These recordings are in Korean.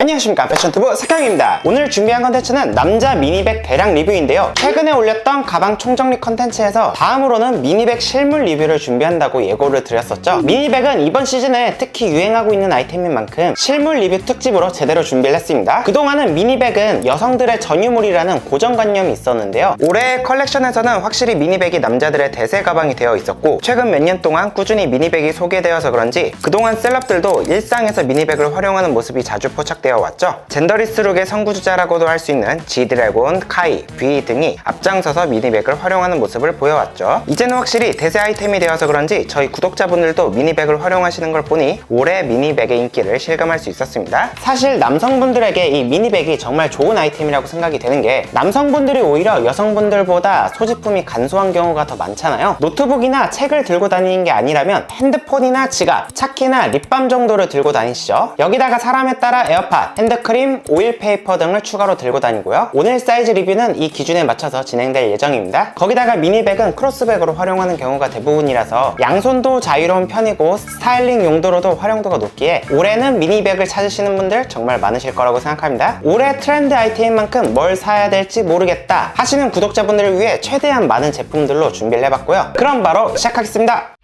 안녕하십니까. 패션투브 석형입니다. 오늘 준비한 컨텐츠는 남자 미니백 대량 리뷰인데요. 최근에 올렸던 가방 총정리 컨텐츠에서 다음으로는 미니백 실물 리뷰를 준비한다고 예고를 드렸었죠. 미니백은 이번 시즌에 특히 유행하고 있는 아이템인 만큼 실물 리뷰 특집으로 제대로 준비를 했습니다. 그동안은 미니백은 여성들의 전유물이라는 고정관념이 있었는데요. 올해 컬렉션에서는 확실히 미니백이 남자들의 대세 가방이 되어 있었고 최근 몇 년 동안 꾸준히 미니백이 소개되어서 그런지 그동안 셀럽들도 일상에서 미니백을 활용하는 모습이 자주 포착되 어 왔죠. 젠더리스 룩의 선구주자라고도 할 수 있는 G드래곤, 카이, V 등이 앞장서서 미니백을 활용하는 모습을 보여왔죠. 이제는 확실히 대세 아이템이 되어서 그런지 저희 구독자분들도 미니백을 활용하시는 걸 보니 올해 미니백의 인기를 실감할 수 있었습니다. 사실 남성분들에게 이 미니백이 정말 좋은 아이템이라고 생각이 되는 게 남성분들이 오히려 여성분들보다 소지품이 간소한 경우가 더 많잖아요. 노트북이나 책을 들고 다니는 게 아니라면 핸드폰이나 지갑, 차키나 립밤 정도를 들고 다니시죠. 여기다가 사람에 따라 에어팟, 핸드크림, 오일 페이퍼 등을 추가로 들고 다니고요. 오늘 사이즈 리뷰는 이 기준에 맞춰서 진행될 예정입니다. 거기다가 미니백은 크로스백으로 활용하는 경우가 대부분이라서 양손도 자유로운 편이고 스타일링 용도로도 활용도가 높기에 올해는 미니백을 찾으시는 분들 정말 많으실 거라고 생각합니다. 올해 트렌드 아이템인 만큼 뭘 사야 될지 모르겠다 하시는 구독자분들을 위해 최대한 많은 제품들로 준비를 해봤고요. 그럼 바로 시작하겠습니다.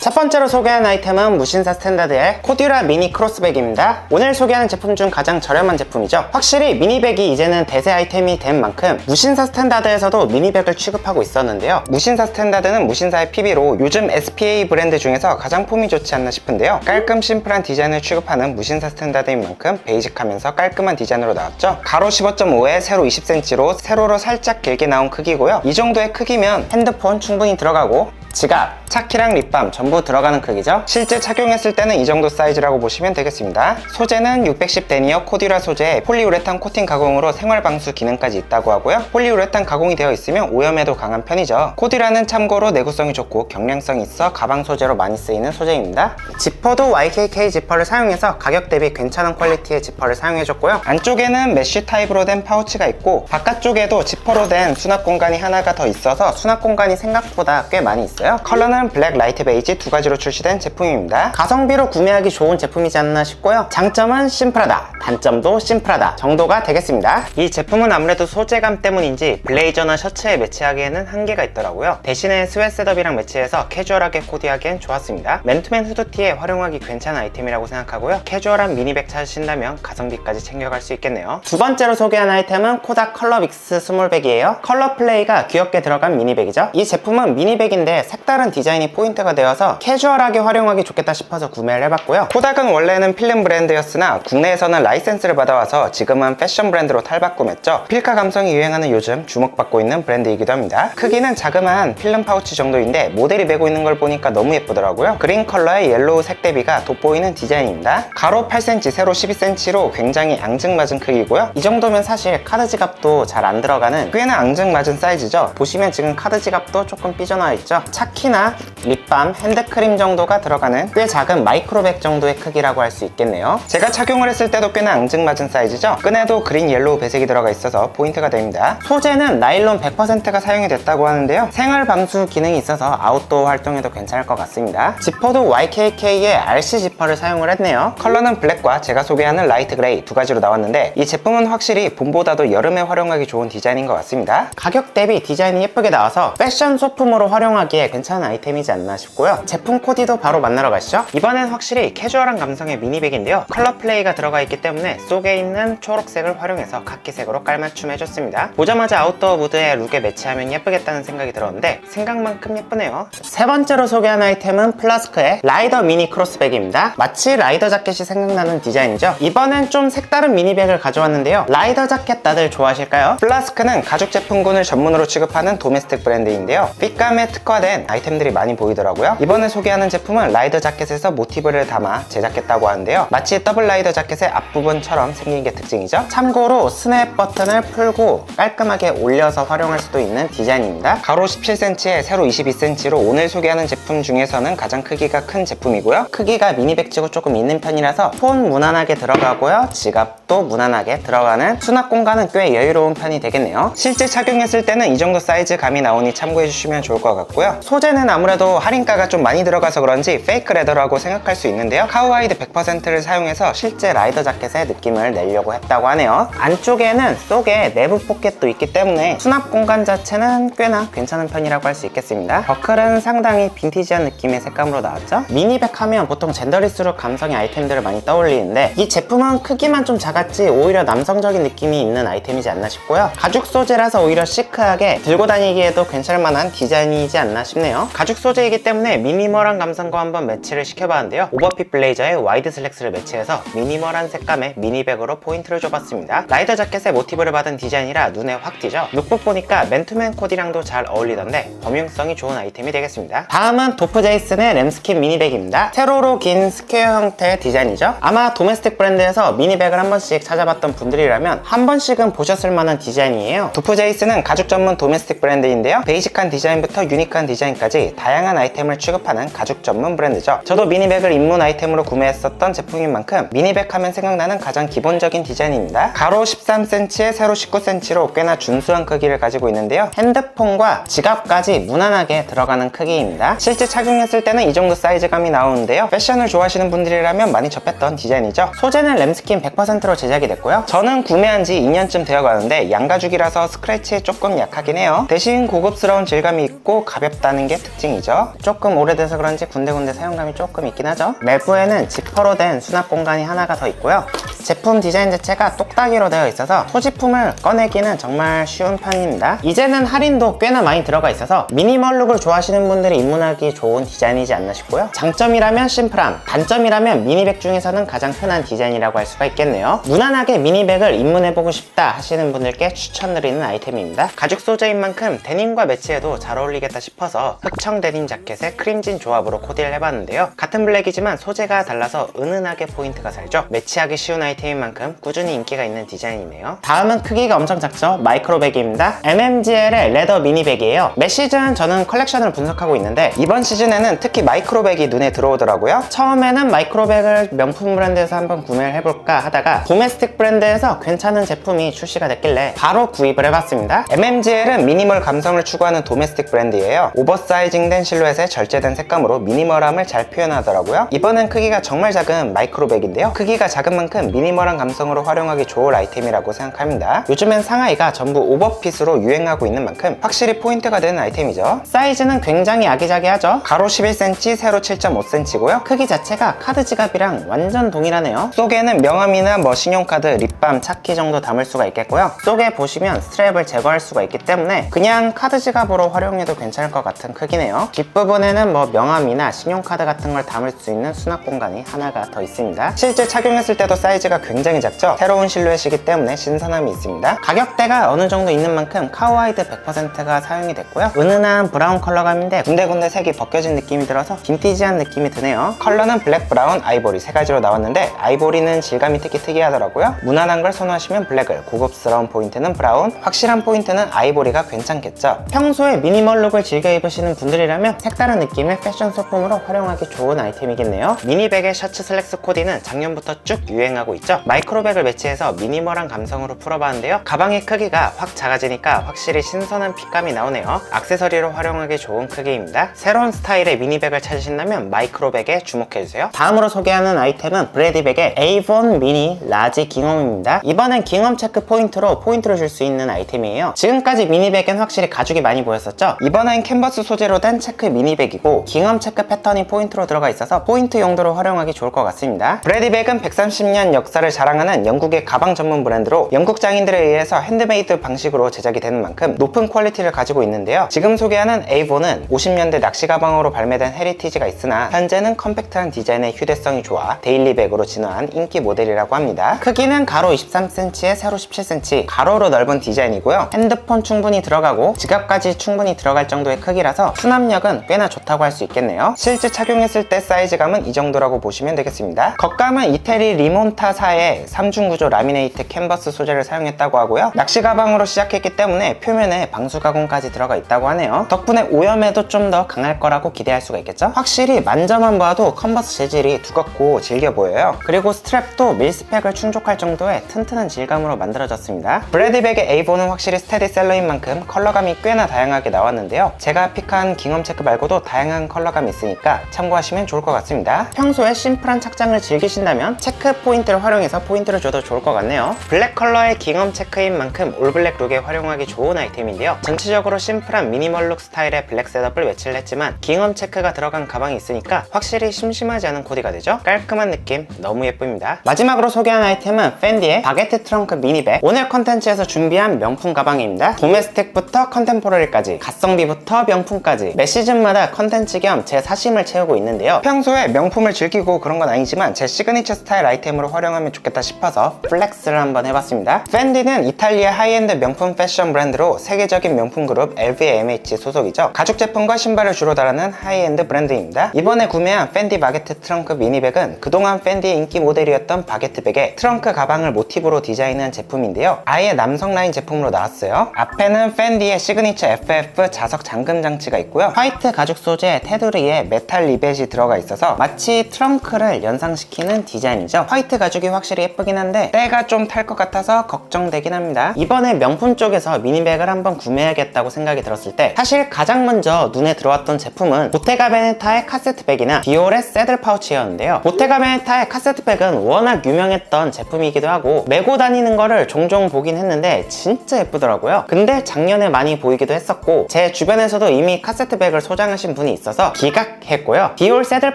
첫 번째로 소개한 아이템은 무신사 스탠다드의 코듀라 미니 크로스백입니다. 오늘 소개하는 제품 중 가장 저렴한 제품이죠. 확실히 미니백이 이제는 대세 아이템이 된 만큼 무신사 스탠다드에서도 미니백을 취급하고 있었는데요. 무신사 스탠다드는 무신사의 PB로 요즘 SPA 브랜드 중에서 가장 폼이 좋지 않나 싶은데요. 깔끔 심플한 디자인을 취급하는 무신사 스탠다드인 만큼 베이직하면서 깔끔한 디자인으로 나왔죠. 가로 15.5에 세로 20cm로 세로로 살짝 길게 나온 크기고요. 이 정도의 크기면 핸드폰 충분히 들어가고 지갑, 차키랑 립밤 전부 들어가는 크기죠. 실제 착용했을 때는 이 정도 사이즈라고 보시면 되겠습니다. 소재는 610 데니어 코듀라 소재에 폴리우레탄 코팅 가공으로 생활 방수 기능까지 있다고 하고요. 폴리우레탄 가공이 되어 있으면 오염에도 강한 편이죠. 코듀라는 참고로 내구성이 좋고 경량성이 있어 가방 소재로 많이 쓰이는 소재입니다. 지퍼도 YKK 지퍼를 사용해서 가격 대비 괜찮은 퀄리티의 지퍼를 사용해줬고요. 안쪽에는 메쉬 타입으로 된 파우치가 있고 바깥쪽에도 지퍼로 된 수납 공간이 하나가 더 있어서 수납 공간이 생각보다 꽤 많이 있어요. 컬러는 블랙, 라이트 베이지 두 가지로 출시된 제품입니다. 가성비로 구매하기 좋은 제품이지 않나 싶고요. 장점은 심플하다, 단점도 심플하다 정도가 되겠습니다. 이 제품은 아무래도 소재감 때문인지 블레이저나 셔츠에 매치하기에는 한계가 있더라고요. 대신에 스웨트 셋업이랑 매치해서 캐주얼하게 코디하기엔 좋았습니다. 맨투맨 후드티에 활용하기 괜찮은 아이템이라고 생각하고요. 캐주얼한 미니백 찾으신다면 가성비까지 챙겨갈 수 있겠네요. 두 번째로 소개한 아이템은 코닥 컬러 믹스 스몰백이에요. 컬러 플레이가 귀엽게 들어간 미니백이죠. 이 제품은 미니백인데 색다른 디자인이 포인트가 되어서 캐주얼하게 활용하기 좋겠다 싶어서 구매를 해봤고요. 코닥은 원래는 필름 브랜드였으나 국내에서는 라이센스를 받아와서 지금은 패션 브랜드로 탈바꿈했죠. 필카 감성이 유행하는 요즘 주목받고 있는 브랜드이기도 합니다. 크기는 자그마한 필름 파우치 정도인데 모델이 메고 있는 걸 보니까 너무 예쁘더라고요. 그린 컬러의 옐로우 색 대비가 돋보이는 디자인입니다. 가로 8cm, 세로 12cm로 굉장히 앙증맞은 크기고요. 이 정도면 사실 카드 지갑도 잘 안 들어가는 꽤나 앙증맞은 사이즈죠. 보시면 지금 카드 지갑도 조금 삐져나와 있죠. 차키나 립밤, 핸드크림 정도가 들어가는 꽤 작은 마이크로백 정도의 크기라고 할 수 있겠네요. 제가 착용을 했을 때도 꽤나 앙증맞은 사이즈죠. 끈에도 그린 옐로우 배색이 들어가 있어서 포인트가 됩니다. 소재는 나일론 100%가 사용이 됐다고 하는데요. 생활 방수 기능이 있어서 아웃도어 활동에도 괜찮을 것 같습니다. 지퍼도 YKK의 RC 지퍼를 사용을 했네요. 컬러는 블랙과 제가 소개하는 라이트 그레이 두 가지로 나왔는데 이 제품은 확실히 봄보다도 여름에 활용하기 좋은 디자인인 것 같습니다. 가격 대비 디자인이 예쁘게 나와서 패션 소품으로 활용하기에 괜찮은 아이템이지 않나 싶고요. 제품 코디도 바로 만나러 가시죠. 이번엔 확실히 캐주얼한 감성의 미니백인데요. 컬러 플레이가 들어가 있기 때문에 속에 있는 초록색을 활용해서 카키색으로 깔맞춤 해줬습니다. 보자마자 아웃도어 무드에 룩에 매치하면 예쁘겠다는 생각이 들었는데 생각만큼 예쁘네요. 세 번째로 소개한 아이템은 플라스크의 라이더 미니 크로스백입니다. 마치 라이더 자켓이 생각나는 디자인이죠. 이번엔 좀 색다른 미니백을 가져왔는데요. 라이더 자켓 다들 좋아하실까요? 플라스크는 가죽 제품군을 전문으로 취급하는 도메스틱 브랜드인데요. 핏감에 특화된 아이템들이 많이 보이더라고요. 이번에 소개하는 제품은 라이더 자켓에서 모티브를 담아 제작했다고 하는데요. 마치 더블 라이더 자켓의 앞부분처럼 생긴 게 특징이죠. 참고로 스냅 버튼을 풀고 깔끔하게 올려서 활용할 수도 있는 디자인입니다. 가로 17cm에 세로 22cm로 오늘 소개하는 제품 중에서는 가장 크기가 큰 제품이고요. 크기가 미니백치고 조금 있는 편이라서 폰 무난하게 들어가고요. 지갑도 무난하게 들어가는 수납 공간은 꽤 여유로운 편이 되겠네요. 실제 착용했을 때는 이 정도 사이즈 감이 나오니 참고해 주시면 좋을 것 같고요. 소재는 아무래도 할인가가 좀 많이 들어가서 그런지 페이크 레더라고 생각할 수 있는데요. 카우아이드 100%를 사용해서 실제 라이더 자켓의 느낌을 내려고 했다고 하네요. 안쪽에는 속에 내부 포켓도 있기 때문에 수납 공간 자체는 꽤나 괜찮은 편이라고 할 수 있겠습니다. 버클은 상당히 빈티지한 느낌의 색감으로 나왔죠. 미니백 하면 보통 젠더리스룩 감성의 아이템들을 많이 떠올리는데 이 제품은 크기만 좀 작았지 오히려 남성적인 느낌이 있는 아이템이지 않나 싶고요. 가죽 소재라서 오히려 시크하게 들고 다니기에도 괜찮을 만한 디자인이지 않나 싶 네요. 가죽 소재이기 때문에 미니멀한 감성과 한번 매치를 시켜봤는데요. 오버핏 블레이저에 와이드 슬랙스를 매치해서 미니멀한 색감의 미니백으로 포인트를 줘봤습니다. 라이더 자켓에 모티브를 받은 디자인이라 눈에 확 띄죠. 룩북 보니까 맨투맨 코디랑도 잘 어울리던데 범용성이 좋은 아이템이 되겠습니다. 다음은 도프 제이슨의 램스킨 미니백입니다. 세로로 긴 스퀘어 형태의 디자인이죠. 아마 도메스틱 브랜드에서 미니백을 한 번씩 찾아봤던 분들이라면 한 번씩은 보셨을 만한 디자인이에요. 도프 제이슨은 가죽 전문 도메스틱 브랜드인데요. 베이직한 디자인부터 유니크한 디자인까지 다양한 아이템을 취급하는 가죽 전문 브랜드죠. 저도 미니백을 입문 아이템으로 구매했었던 제품인 만큼 미니백 하면 생각나는 가장 기본적인 디자인입니다. 가로 13cm에 세로 19cm로 꽤나 준수한 크기를 가지고 있는데요. 핸드폰과 지갑까지 무난하게 들어가는 크기입니다. 실제 착용했을 때는 이 정도 사이즈감이 나오는데요. 패션을 좋아하시는 분들이라면 많이 접했던 디자인이죠. 소재는 램스킨 100%로 제작이 됐고요. 저는 구매한 지 2년쯤 되어 가는데 양가죽이라서 스크래치에 조금 약하긴 해요. 대신 고급스러운 질감이 있고 가볍다 는 게 특징이죠. 조금 오래돼서 그런지 군데군데 사용감이 조금 있긴 하죠. 내부에는 지퍼로 된 수납 공간이 하나가 더 있고요. 제품 디자인 자체가 똑딱이로 되어 있어서 소지품을 꺼내기는 정말 쉬운 편입니다. 이제는 할인도 꽤나 많이 들어가 있어서 미니멀 룩을 좋아하시는 분들이 입문하기 좋은 디자인이지 않나 싶고요. 장점이라면 심플함, 단점이라면 미니백 중에서는 가장 흔한 디자인이라고 할 수가 있겠네요. 무난하게 미니백을 입문해보고 싶다 하시는 분들께 추천드리는 아이템입니다. 가죽 소재인 만큼 데님과 매치해도 잘 어울리겠다 싶어서 흑청 데님 자켓에 크림진 조합으로 코디를 해봤는데요. 같은 블랙이지만 소재가 달라서 은은하게 포인트가 살죠. 매치하기 쉬운 아이템인 만큼 꾸준히 인기가 있는 디자인이네요. 다음은 크기가 엄청 작죠? 마이크로백입니다. MMGL의 레더 미니백이에요. 매 시즌 저는 컬렉션을 분석하고 있는데 이번 시즌에는 특히 마이크로백이 눈에 들어오더라고요. 처음에는 마이크로백을 명품 브랜드에서 한번 구매를 해볼까 하다가 도메스틱 브랜드에서 괜찮은 제품이 출시가 됐길래 바로 구입을 해봤습니다. MMGL은 미니멀 감성을 추구하는 도메스틱 브랜드예요. 오버사이징된 실루엣에 절제된 색감으로 미니멀함을 잘 표현하더라고요. 이번엔 크기가 정말 작은 마이크로백인데요. 크기가 작은 만큼 미니멀한 감성으로 활용하기 좋을 아이템이라고 생각합니다. 요즘엔 상하이가 전부 오버핏으로 유행하고 있는 만큼 확실히 포인트가 되는 아이템이죠. 사이즈는 굉장히 아기자기하죠. 가로 11cm, 세로 7.5cm고요. 크기 자체가 카드 지갑이랑 완전 동일하네요. 속에는 명함이나 뭐 신용카드, 립밤, 차키 정도 담을 수가 있겠고요. 속에 보시면 스트랩을 제거할 수가 있기 때문에 그냥 카드 지갑으로 활용해도 괜찮을 것 같은 크기네요. 뒷부분에는 뭐 명함이나 신용카드 같은 걸 담을 수 있는 수납 공간이 하나가 더 있습니다. 실제 착용했을 때도 사이즈가 굉장히 작죠? 새로운 실루엣이기 때문에 신선함이 있습니다. 가격대가 어느 정도 있는 만큼 카우아이드 100%가 사용이 됐고요. 은은한 브라운 컬러감인데 군데군데 색이 벗겨진 느낌이 들어서 빈티지한 느낌이 드네요. 컬러는 블랙, 브라운, 아이보리 세 가지로 나왔는데 아이보리는 질감이 특히 특이하더라고요. 무난한 걸 선호하시면 블랙을, 고급스러운 포인트는 브라운, 확실한 포인트는 아이보리가 괜찮겠죠. 평소에 미니멀 룩을 즐겨 입으 시는 분들이라면 색다른 느낌의 패션 소품으로 활용하기 좋은 아이템이겠네요. 미니백의 셔츠 슬랙스 코디는 작년부터 쭉 유행하고 있죠. 마이크로백을 매치해서 미니멀한 감성으로 풀어봤는데요. 가방의 크기가 확 작아지니까 확실히 신선한 핏감이 나오네요. 악세서리로 활용하기 좋은 크기입니다. 새로운 스타일의 미니백을 찾으신다면 마이크로백에 주목해주세요. 다음으로 소개하는 아이템은 브레디백의 에이본 미니 라지 깅엄입니다. 이번엔 깅엄 체크 포인트로 포인트를 줄 수 있는 아이템이에요. 지금까지 미니백엔 확실히 가죽이 많이 보였었죠? 이번엔 캔버스 소재로 된 체크 미니백이고 깅엄 체크 패턴이 포인트로 들어가 있어서 포인트 용도로 활용하기 좋을 것 같습니다. 브레디백은 130년 역사를 자랑하는 영국의 가방 전문 브랜드로 영국 장인들에 의해서 핸드메이드 방식으로 제작이 되는 만큼 높은 퀄리티를 가지고 있는데요. 지금 소개하는 에이본은 50년대 낚시 가방으로 발매된 헤리티지가 있으나 현재는 컴팩트한 디자인의 휴대성이 좋아 데일리백으로 진화한 인기 모델이라고 합니다. 크기는 가로 23cm에 세로 17cm, 가로로 넓은 디자인이고요. 핸드폰 충분히 들어가고 지갑까지 충분히 들어갈 정도의 크기라 서 수납력은 꽤나 좋다고 할 수 있겠네요. 실제 착용했을 때 사이즈감은 이 정도라고 보시면 되겠습니다. 겉감은 이태리 리몬타 4의 3중 구조 라미네이트 캔버스 소재를 사용했다고 하고요. 낚시 가방으로 시작했기 때문에 표면에 방수 가공까지 들어가 있다고 하네요. 덕분에 오염에도 좀 더 강할 거라고 기대할 수가 있겠죠? 확실히 만져만 봐도 컨버스 재질이 두껍고 질겨 보여요. 그리고 스트랩도 밀스펙을 충족할 정도의 튼튼한 질감으로 만들어졌습니다. 브래드백의 에이보는 확실히 스테디셀러인 만큼 컬러감이 꽤나 다양하게 나왔는데요. 제가 픽한 깅엄 체크 말고도 다양한 컬러감이 있으니까 참고하시면 좋을 것 같습니다. 평소에 심플한 착장을 즐기신다면 체크 포인트를 활용해서 포인트를 줘도 좋을 것 같네요. 블랙 컬러의 깅엄 체크인 만큼 올블랙 룩에 활용하기 좋은 아이템인데요. 전체적으로 심플한 미니멀 룩 스타일의 블랙 셋업을 외치를 했지만 깅엄 체크가 들어간 가방이 있으니까 확실히 심심하지 않은 코디가 되죠. 깔끔한 느낌 너무 예쁩니다. 마지막으로 소개한 아이템은 팬디의 바게트 트렁크 미니백 오늘 컨텐츠에서 준비한 명품 가방입니다. 도메스틱부터 컨템포러리까지 가성비부터 명품 까지 매 시즌마다 컨텐츠 겸 제 사심을 채우고 있는데요. 평소에 명품을 즐기고 그런 건 아니지만 제 시그니처 스타일 아이템으로 활용하면 좋겠다 싶어서 플렉스를 한번 해봤습니다. 팬디는 이탈리아 하이엔드 명품 패션 브랜드로 세계적인 명품 그룹 LVMH 소속이죠. 가죽 제품과 신발을 주로 다루는 하이엔드 브랜드입니다. 이번에 구매한 팬디 바게트 트렁크 미니백은 그동안 팬디의 인기 모델이었던 바게트백에 트렁크 가방을 모티브로 디자인한 제품인데요. 아예 남성 라인 제품으로 나왔어요. 앞에는 팬디의 시그니처 FF 자석 잠금 장 치가 있고요. 화이트 가죽 소재 테두리에 메탈 리벳이 들어가 있어서 마치 트렁크를 연상시키는 디자인이죠. 화이트 가죽이 확실히 예쁘긴 한데 때가 좀 탈 것 같아서 걱정되긴 합니다. 이번에 명품 쪽에서 미니백을 한번 구매해야겠다고 생각이 들었을 때 사실 가장 먼저 눈에 들어왔던 제품은 보테가 베네타의 카세트백이나 디올의 새들 파우치였는데요. 보테가 베네타의 카세트백은 워낙 유명했던 제품이기도 하고 메고 다니는 거를 종종 보긴 했는데 진짜 예쁘더라고요. 근데 작년에 많이 보이기도 했었고 제 주변에서도 이미 카세트백을 소장하신 분이 있어서 기각했고요. 디올 새들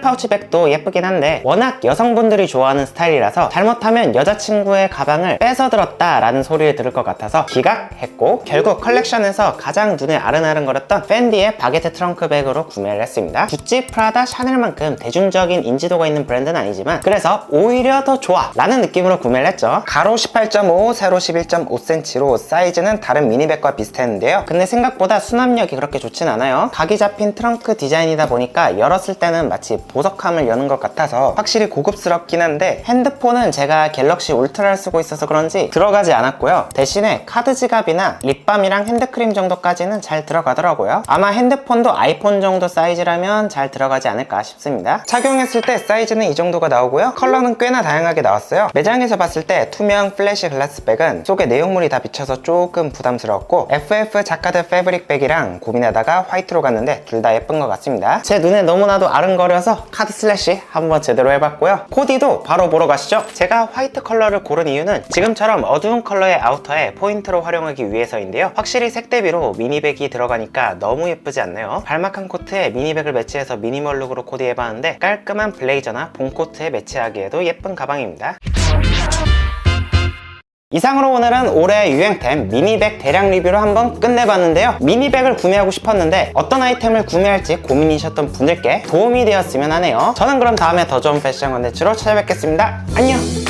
파우치백도 예쁘긴 한데 워낙 여성분들이 좋아하는 스타일이라서 잘못하면 여자친구의 가방을 뺏어 들었다라는 소리를 들을 것 같아서 기각했고 결국 컬렉션에서 가장 눈에 아른아른거렸던 팬디의 바게트 트렁크 백으로 구매를 했습니다. 구찌, 프라다, 샤넬만큼 대중적인 인지도가 있는 브랜드는 아니지만 그래서 오히려 더 좋아 라는 느낌으로 구매를 했죠. 가로 18.5, 세로 11.5cm로 사이즈는 다른 미니백과 비슷했는데요. 근데 생각보다 수납력이 그렇게 좋진 않아요. 각이 잡힌 트렁크 디자인이다 보니까 열었을 때는 마치 보석함을 여는 것 같아서 확실히 고급스럽긴 한데 핸드폰은 제가 갤럭시 울트라를 쓰고 있어서 그런지 들어가지 않았고요. 대신에 카드 지갑이나 립밤이랑 핸드크림 정도까지는 잘 들어가더라고요. 아마 핸드폰도 아이폰 정도 사이즈라면 잘 들어가지 않을까 싶습니다. 착용했을 때 사이즈는 이 정도가 나오고요. 컬러는 꽤나 다양하게 나왔어요. 매장에서 봤을 때 투명 플래시 글라스 백은 속에 내용물이 다 비쳐서 조금 부담스러웠고 FF 자카드 패브릭 백이랑 고민하다가 화이트로 갔는데 둘 다 예쁜 것 같습니다. 제 눈에 너무나도 아른거려서 카드 슬래시 한번 제대로 해봤고요. 코디도 바로 보러 가시죠. 제가 화이트 컬러를 고른 이유는 지금처럼 어두운 컬러의 아우터에 포인트로 활용하기 위해서인데요. 확실히 색 대비로 미니백이 들어가니까 너무 예쁘지 않나요? 발막한 코트에 미니백을 매치해서 미니멀 룩으로 코디해봤는데 깔끔한 블레이저나 봄 코트에 매치하기에도 예쁜 가방입니다. 이상으로 오늘은 올해 유행템 미니백 대량 리뷰를 한번 끝내봤는데요. 미니백을 구매하고 싶었는데 어떤 아이템을 구매할지 고민이셨던 분들께 도움이 되었으면 하네요. 저는 그럼 다음에 더 좋은 패션 컨텐츠로 찾아뵙겠습니다. 안녕!